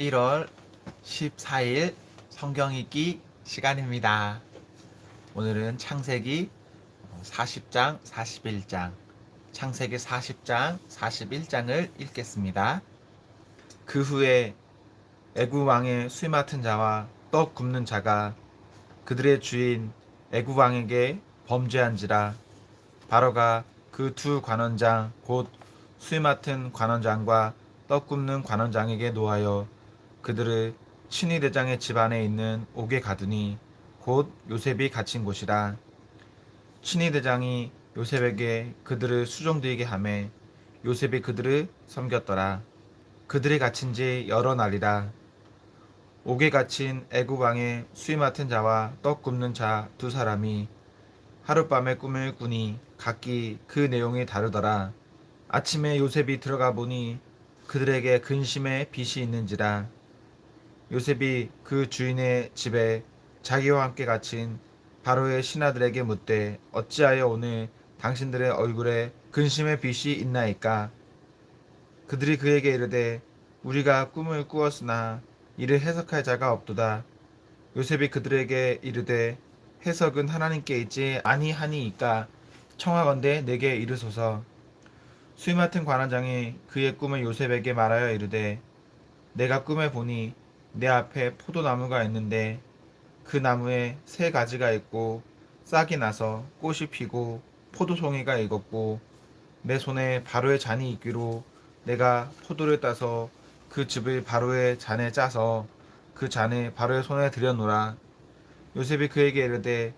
1월 14일 성경 읽기 시간입니다. 오늘은 창세기 40장, 41장, 창세기 40장, 41장을 읽겠습니다. 그 후에 애굽 왕의 술 맡은 자와 떡 굽는 자가 그들의 주인 애굽 왕에게 범죄한지라 바로가 그 두 관원장 곧술 맡은 관원장과 떡 굽는 관원장에게 노하여 그들을 친위 대장의 집 안에 있는 옥에 가두니 곧 요셉이 갇힌 곳이라. 친위 대장이 요셉에게 그들을 수종드리게 하매 요셉이 그들을 섬겼더라. 그들이 갇힌 지 여러 날이라. 옥에 갇힌 애굽 왕의 수위 맡은 자와 떡 굽는 자 두 사람이 하룻밤에 꿈을 꾸니 각기 그 내용이 다르더라. 아침에 요셉이 들어가 보니 그들에게 근심의 빛이 있는지라 요셉이 그 주인의 집에 자기와 함께 갇힌 바로의 신하들에게 묻되 어찌하여 오늘 당신들의 얼굴에 근심의 빛이 있나이까? 그들이 그에게 이르되 우리가 꿈을 꾸었으나 이를 해석할 자가 없도다. 요셉이 그들에게 이르되 해석은 하나님께 있지 아니하니이까 청하건대 내게 이르소서. 수위 맡은 관원장이 그의 꿈을 요셉에게 말하여 이르되 내가 꿈에 보니 내 앞에 포도나무가 있는데 그 나무에 세 가지가 있고 싹이 나서 꽃이 피고 포도송이가 익었고 내 손에 바로의 잔이 있기로 내가 포도를 따서 그 즙을 바로의 잔에 짜서 그 잔을 바로의 손에 들여놓으라. 요셉이 그에게 이르되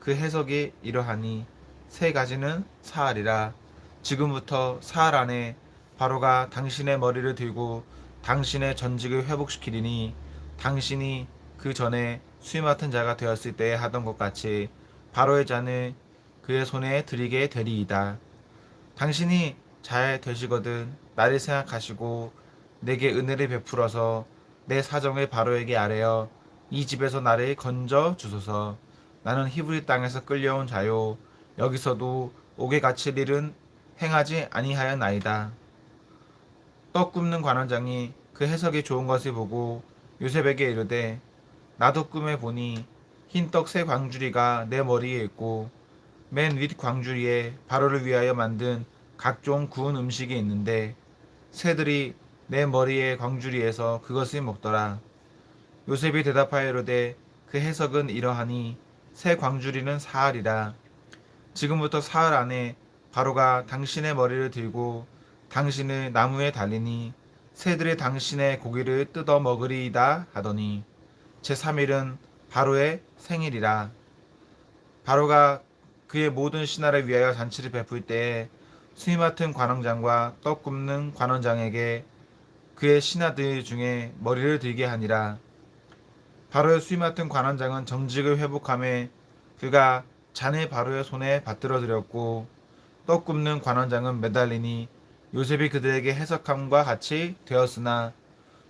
그 해석이 이러하니 세 가지는 사알이라. 지금부터 사흘 안에 바로가 당신의 머리를 들고 당신의 전직을 회복시키리니 당신이 그 전에 수위 맡은 자가 되었을 때 하던 것 같이 바로의 잔을 그의 손에 드리게 되리이다. 당신이 잘 되시거든 나를 생각하시고 내게 은혜를 베풀어서 내 사정을 바로에게 아뢰어 이 집에서 나를 건져 주소서. 나는 히브리 땅에서 끌려온 자요 여기서도 옥에 갇힐 일은 행하지 아니하였나이다. 떡 굽는 관원장이 그 해석이 좋은 것을 보고 요셉에게 이르되 나도 꿈에 보니 흰떡 세 광주리가 내 머리에 있고 맨 윗 광주리에 바로를 위하여 만든 각종 구운 음식이 있는데 새들이 내 머리의 광주리에서 그것을 먹더라. 요셉이 대답하여 이르되 그 해석은 이러하니 새 광주리는 사흘이라 지금부터 사흘 안에 바로가 당신의 머리를 들고 당신을 나무에 달리니 새들이 당신의 고기를 뜯어 먹으리이다 하더니 제3일은 바로의 생일이라. 바로가 그의 모든 신하를 위하여 잔치를 베풀 때에 수위 맡은 관원장과 떡 굽는 관원장에게 그의 신하들 중에 머리를 들게 하니라. 바로의 수위 맡은 관원장은 정직을 회복함에 그가 잔을 바로의 손에 받들어 드렸고 떡 굽는 관원장은 매달리니 요셉이 그들에게 해석함과 같이 되었으나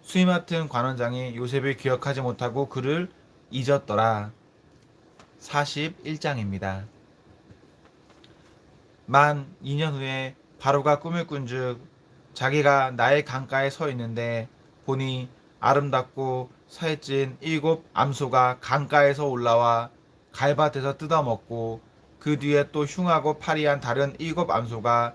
수위 맡은 관원장이 요셉을 기억하지 못하고 그를 잊었더라. 41장입니다. 만 2년 후에 바로가 꿈을 꾼즉 자기가 나의 강가에 서 있는데 보니 아름답고 살찐 일곱 암소가 강가에서 올라와 갈밭에서 뜯어먹고 그 뒤에 또 흉하고 파리한 다른 일곱 암소가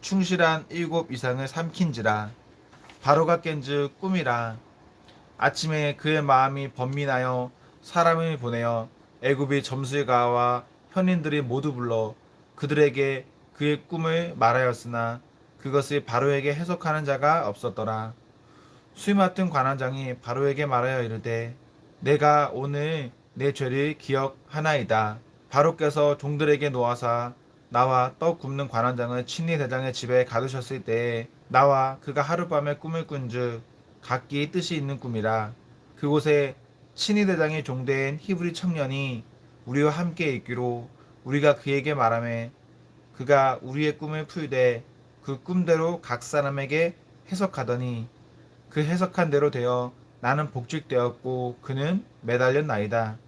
충실한 일곱 이상을 삼킨지라 바로가 깬즉 꿈이라. 아침에 그의 마음이 번민하여 사람을 보내어 애굽의 점술가와 현인들이 모두 불러 그들에게 그의 꿈을 말하였으나 그것을 바로에게 해석하는 자가 없었더라. 수위 맡은 관원장이 바로에게 말하여 이르되 내가 오늘 내 죄를 기억하나이다. 바로께서 종들에게 놓아사 나와 떡 굽는 관원장을 친리 대장의 집에 가두셨을 때에 나와 그가 하룻밤에 꿈을 꾼즉 각기 뜻이 있는 꿈이라 그곳에 친위 대장의 종된 히브리 청년이 우리와 함께 있기로 우리가 그에게 말하매 그가 우리의 꿈을 풀되 그 꿈대로 각 사람에게 해석하더니 그 해석한 대로 되어 나는 복직되었고 그는 매달렸나이다.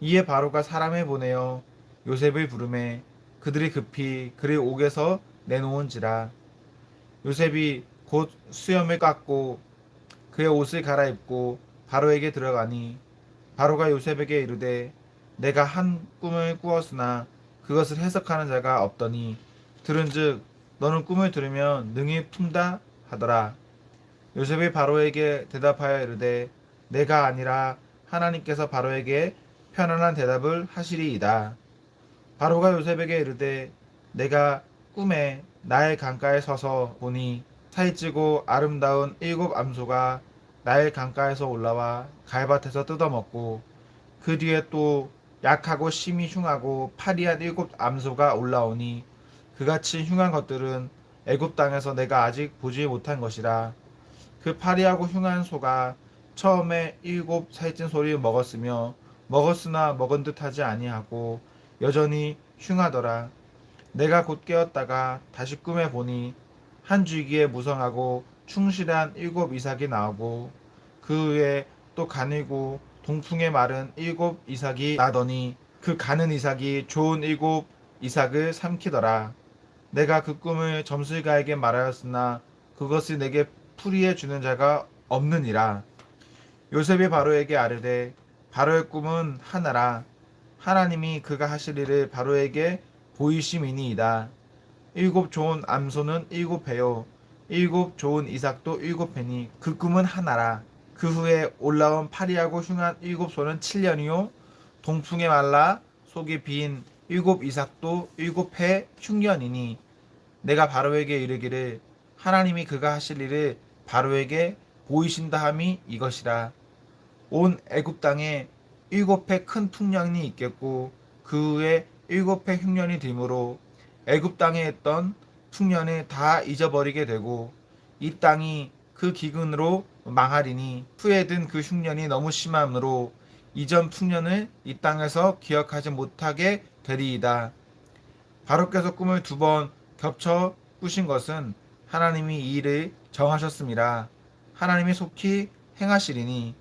이에 바로가 사람을 보내어 요셉을 부르매 그들이 급히 그를 옥에서 내놓은지라. 요셉이 곧 수염을 깎고 그의 옷을 갈아입고 바로에게 들어가니 바로가 요셉에게 이르되 내가 한 꿈을 꾸었으나 그것을 해석하는 자가 없더니 들은즉 너는 꿈을 들으면 능히 푼다 하더라. 요셉이 바로에게 대답하여 이르되 내가 아니라 하나님께서 바로에게 편안한 대답을 하시리이다 바로가 요셉에게 이르되 내가 꿈에 나의 강가에 서서 보니 살찌고 아름다운 일곱 암소가 나의 강가에서 올라와 갈밭에서 뜯어먹고 그 뒤에 또 약하고 심히 흉하고 파리한 일곱 암소가 올라오니 그같이 흉한 것들은 애굽 땅에서 내가 아직 보지 못한 것이라. 그 파리하고 흉한 소가 처음에 일곱 살찐 소를 먹었으며 먹었으나 먹은 듯하지 아니하고 여전히 흉하더라 내가 곧 깨었다가 다시 꿈에 보니 한 줄기에 무성하고 충실한 일곱 이삭이 나오고 그 위에 또 가늘고 동풍에 마른 일곱 이삭이 나더니 그 가는 이삭이 좋은 일곱 이삭을 삼키더라. 내가 그 꿈을 점술가에게 말하였으나 그것을 내게 풀이해 주는 자가 없느니라. 요셉이 바로에게 아르되 바로의 꿈은 하나라. 하나님이 그가 하실 일을 바로에게 보이심이니이다. 일곱 좋은 암소는 일곱 배요. 일곱 좋은 이삭도 일곱 배니 그 꿈은 하나라. 그 후에 올라온 파리하고 흉한 일곱 소는 7년이요. 동풍에 말라 속이 빈 일곱 이삭도 일곱 해 흉년이니 내가 바로에게 이르기를 하나님이 그가 하실 일을 바로에게 보이신다 함이 이것이라. 온 애굽 땅에 일곱 해 큰 풍년이 있겠고 그 후에 일곱 해 흉년이 들므로 애굽 땅에 있던 풍년을 다 잊어버리게 되고 이 땅이 그 기근으로 망하리니 후에 든 그 흉년이 너무 심함으로 이전 풍년을 이 땅에서 기억하지 못하게 되리이다. 바로께서 꿈을 두 번 겹쳐 꾸신 것은 하나님이 이 일을 정하셨습니다. 하나님이 속히 행하시리니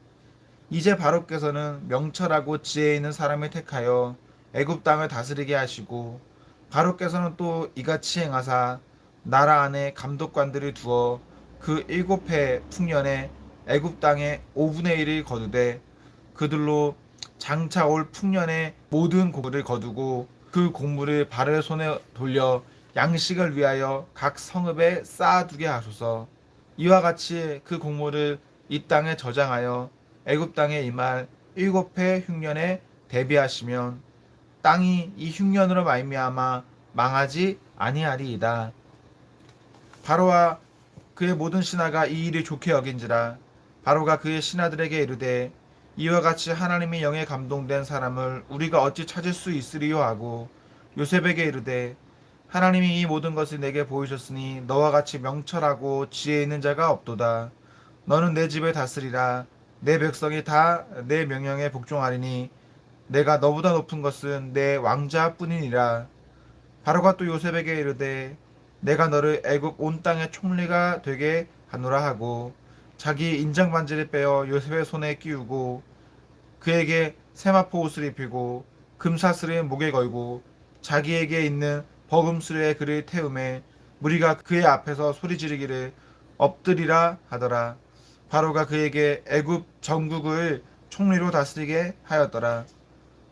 이제 바로께서는 명철하고 지혜 있는 사람을 택하여 애굽 땅을 다스리게 하시고 바로께서는 또 이같이 행하사 나라 안에 감독관들을 두어 그 일곱 해 풍년에 애굽 땅에 5분의 1을 거두되 그들로 장차 올 풍년의 모든 곡물을 거두고 그 곡물을 발의 손에 돌려 양식을 위하여 각 성읍에 쌓아두게 하소서. 이와 같이 그 곡물을 이 땅에 저장하여 애굽 땅에 임할 일곱 해 흉년에 대비하시면 땅이 이 흉년으로 말미암아 망하지 아니하리이다. 바로와 그의 모든 신하가 이 일이 좋게 여긴지라 바로가 그의 신하들에게 이르되 이와 같이 하나님의 영에 감동된 사람을 우리가 어찌 찾을 수 있으리요? 하고 요셉에게 이르되 하나님이 이 모든 것을 내게 보이셨으니 너와 같이 명철하고 지혜 있는 자가 없도다. 너는 내 집을 다스리라 내 백성이 다 내 명령에 복종하리니 내가 너보다 높은 것은 내 왕자뿐이니라. 바로가 또 요셉에게 이르되 내가 너를 애굽 온 땅의 총리가 되게 하노라 하고 자기 인장 반지를 빼어 요셉의 손에 끼우고 그에게 세마포 옷을 입히고 금사슬을 목에 걸고 자기에게 있는 버금수레에 그를 태우매 무리가 그의 앞에서 소리 지르기를 엎드리라 하더라 바로가 그에게 애굽 전국을 총리로 다스리게 하였더라.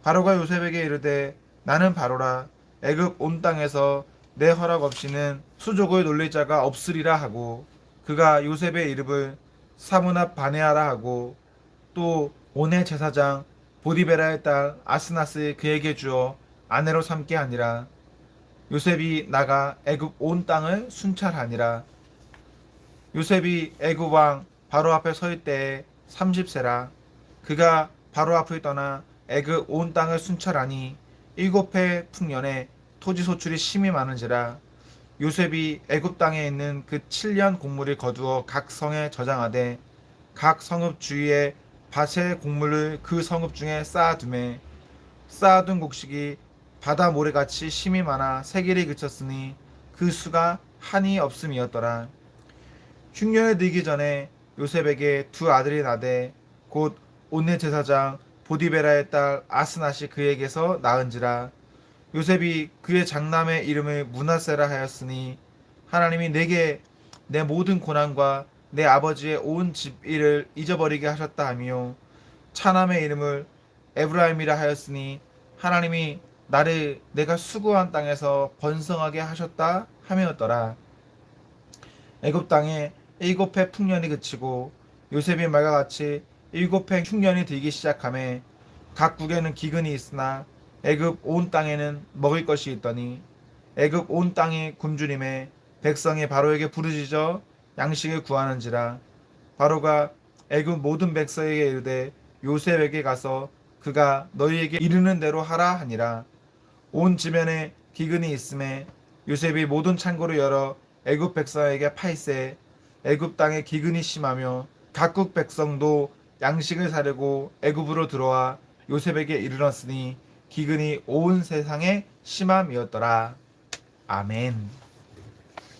바로가 요셉에게 이르되 나는 바로라. 애굽 온 땅에서 내 허락 없이는 수족을 놀릴 자가 없으리라 하고 그가 요셉의 이름을 사문합 바네아라 하고 또 온의 제사장 보디베라의 딸 아스나스 그에게 주어 아내로 삼게 하니라. 요셉이 나가 애굽 온 땅을 순찰하니라. 요셉이 애굽 왕 바로 앞에 설 때에 30세라. 그가 바로 앞을 떠나 애굽 온 땅을 순찰하니 일곱 해 풍년에 토지 소출이 심히 많은지라. 요셉이 애굽 땅에 있는 그 7년 곡물을 거두어 각 성에 저장하되 각 성읍 주위에 밭의 곡물을 그 성읍 중에 쌓아두매. 쌓아둔 곡식이 바다 모래같이 심이 많아 세길이 그쳤으니 그 수가 한이 없음이었더라. 흉년에 들기 전에 요셉에게 두 아들이 나되 곧 온네 제사장 보디베라의 딸 아스낫이 그에게서 낳은지라. 요셉이 그의 장남의 이름을 문하세라 하였으니 하나님이 내게 내 모든 고난과 내 아버지의 온 집 일을 잊어버리게 하셨다 하며 차남의 이름을 에브라임이라 하였으니 하나님이 나를 내가 수고한 땅에서 번성하게 하셨다 하며였더라. 애굽 땅에 일곱 해 풍년이 그치고 요셉이 말과 같이 일곱 해 흉년이 들기 시작함에 각국에는 기근이 있으나 애굽 온 땅에는 먹을 것이 있더니 애굽 온 땅이 굶주림에 백성이 바로에게 부르짖어 양식을 구하는지라. 바로가 애굽 모든 백성에게 이르되 요셉에게 가서 그가 너희에게 이르는 대로 하라 하니라. 온 지면에 기근이 있음에 요셉이 모든 창고를 열어 애굽 백성에게 팔세 애굽 땅에 기근이 심하며 각국 백성도 양식을 사려고 애굽으로 들어와 요셉에게 이르렀으니 기근이 온 세상에 심함이었더라. 아멘.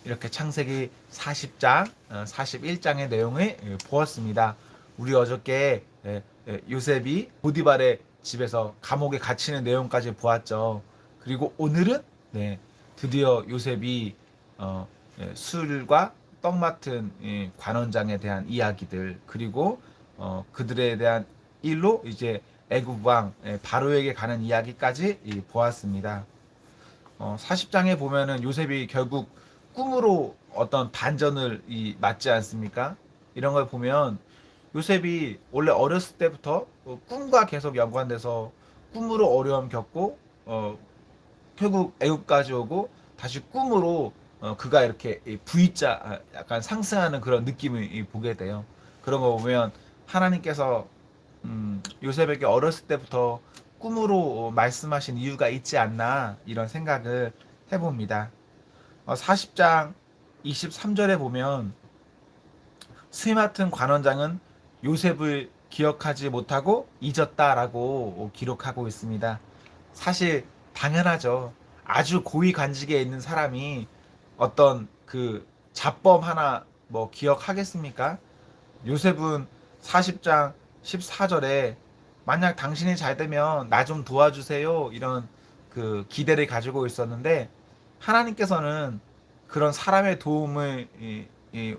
이렇게 창세기 40장, 41장의 내용을 예, 보았습니다. 우리 어저께 예, 예, 요셉이 보디발의 집에서 감옥에 갇히는 내용까지 보았죠. 그리고 오늘은 네, 드디어 요셉이 어, 예, 술과 떡 맡은 예, 관원장에 대한 이야기들 그리고 어, 그들에 대한 일로 이제 애굽 왕 예, 바로에게 가는 이야기까지 이, 보았습니다. 어, 40장에 보면은 요셉이 결국 꿈으로 어떤 반전을 이, 맞지 않습니까? 이런 걸 보면 요셉이 원래 어렸을 때부터 어, 꿈과 계속 연관돼서 꿈으로 어려움 겪고 어, 결국 애국까지 오고 다시 꿈으로 어, 그가 이렇게 이 V자 아, 약간 상승하는 그런 느낌을 이 보게 돼요. 그런 거 보면 하나님께서 음, 요셉에게 어렸을 때부터 꿈으로 어, 말씀하신 이유가 있지 않나 이런 생각을 해봅니다. 어, 40장 23절에 보면 스마튼 관원장은 요셉을 기억하지 못하고 잊었다라고 기록하고 있습니다. 사실 당연하죠. 아주 고위 관직에 있는 사람이 어떤 그 잡범 하나 뭐 기억하겠습니까? 요셉은 40장 14절에 만약 당신이 잘 되면 나 좀 도와주세요 이런 그 기대를 가지고 있었는데 하나님께서는 그런 사람의 도움을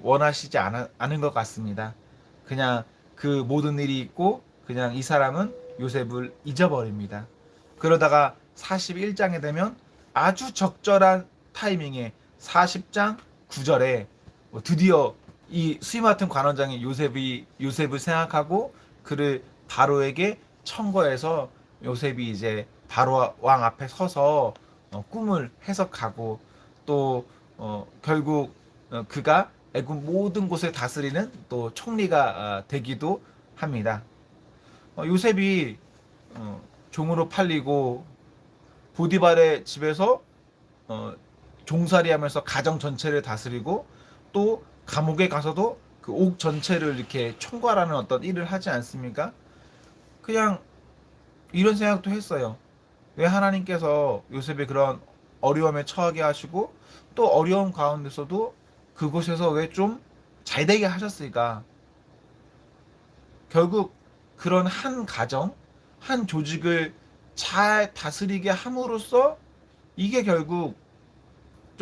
원하시지 않은 것 같습니다. 그냥 그 모든 일이 있고 그냥 이 사람은 요셉을 잊어버립니다. 그러다가 41장에 되면 아주 적절한 타이밍에 40장 9절에 뭐 드디어 이 수임 같은 관원장이 요셉이 요셉을 생각하고 그를 바로에게 청거해서 요셉이 이제 바로 왕 앞에 서서 어, 꿈을 해석하고 또 어, 결국 어, 그가 애굽 모든 곳을 다스리는 또 총리가 아, 되기도 합니다. 어, 요셉이 어, 종으로 팔리고 보디발의 집에서 어, 종살이하면서 가정 전체를 다스리고 또 감옥에 가서도 그 옥 전체를 이렇게 총괄하는 어떤 일을 하지 않습니까? 그냥 이런 생각도 했어요. 왜 하나님께서 요셉이 그런 어려움에 처하게 하시고 또 어려움 가운데서도 그곳에서 왜 좀 잘 되게 하셨을까? 결국 그런 한 가정, 한 조직을 잘 다스리게 함으로써 이게 결국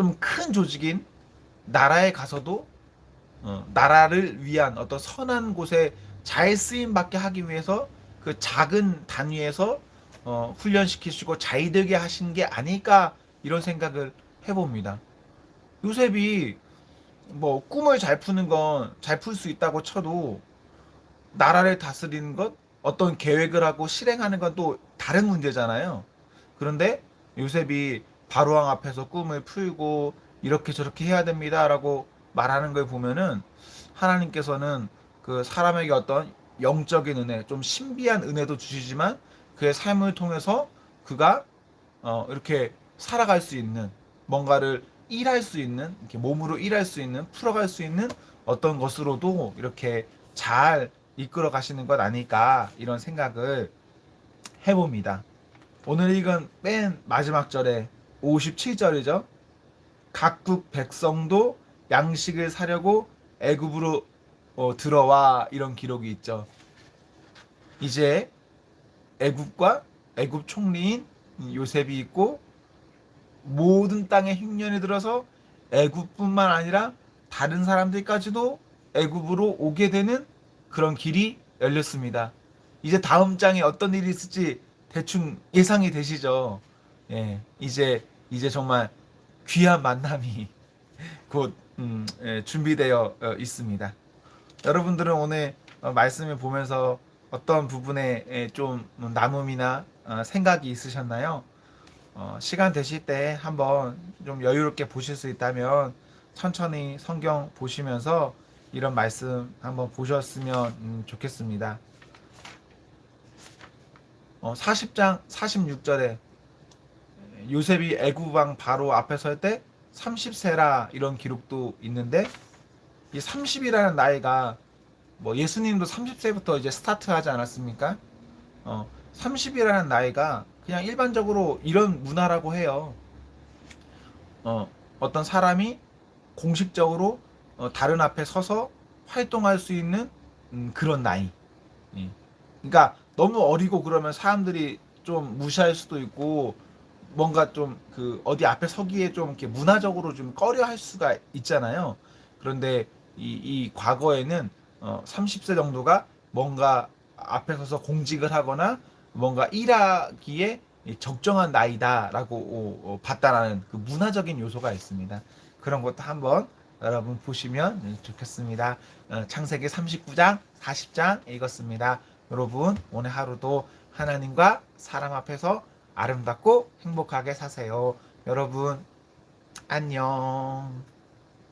좀 큰 조직인 나라에 가서도 어, 나라를 위한 어떤 선한 곳에 잘 쓰임 받게 하기 위해서 그 작은 단위에서 어, 훈련시키시고 잘 되게 하신 게 아닐까 이런 생각을 해봅니다. 요셉이 뭐 꿈을 잘 푸는 건 잘 풀 수 있다고 쳐도 나라를 다스리는 것 어떤 계획을 하고 실행하는 건 또 다른 문제잖아요. 그런데 요셉이 바로왕 앞에서 꿈을 풀고 이렇게 저렇게 해야 됩니다라고 말하는 걸 보면은 하나님께서는 그 사람에게 어떤 영적인 은혜, 좀 신비한 은혜도 주시지만 그의 삶을 통해서 그가 어 이렇게 살아갈 수 있는 뭔가를 일할 수 있는 이렇게 몸으로 일할 수 있는 풀어갈 수 있는 어떤 것으로도 이렇게 잘 이끌어 가시는 것 아닐까 이런 생각을 해봅니다. 오늘 읽은 맨 마지막 절에 57절이죠. 각국 백성도 양식을 사려고 애굽으로 어, 들어와 이런 기록이 있죠. 이제 애굽과 애굽 총리인 요셉이 있고 모든 땅의 흉년이 들어서 애굽뿐만 아니라 다른 사람들까지도 애굽으로 오게 되는 그런 길이 열렸습니다. 이제 다음 장에 어떤 일이 있을지 대충 예상이 되시죠. 예, 이제 이제 정말 귀한 만남이 곧 음, 예, 준비되어 어, 있습니다. 여러분들은 오늘 어, 말씀을 보면서 어떤 부분에 예, 좀 남음이나 어, 생각이 있으셨나요? 어, 시간 되실 때 한번 좀 여유롭게 보실 수 있다면 천천히 성경 보시면서 이런 말씀 한번 보셨으면 음, 좋겠습니다. 어, 40장 46절에 요셉이 애굽왕 바로 앞에 설 때 30세라 이런 기록도 있는데 이 30이라는 나이가 뭐 예수님도 30세부터 이제 스타트 하지 않았습니까? 어, 30이라는 나이가 그냥 일반적으로 이런 문화라고 해요. 어, 어떤 사람이 공식적으로 어, 다른 앞에 서서 활동할 수 있는 음, 그런 나이. 예. 그러니까 너무 어리고 그러면 사람들이 좀 무시할 수도 있고 뭔가 좀 그 어디 앞에 서기에 좀 이렇게 문화적으로 좀 꺼려 할 수가 있잖아요. 그런데 이, 이 과거에는 어, 30세 정도가 뭔가 앞에 서서 공직을 하거나 뭔가 일하기에 적정한 나이다라고 어, 봤다라는 그 문화적인 요소가 있습니다. 그런 것도 한번 여러분 보시면 좋겠습니다. 어, 창세기 39장, 40장 읽었습니다. 여러분 오늘 하루도 하나님과 사람 앞에서 아름답고 행복하게 사세요. 여러분 안녕.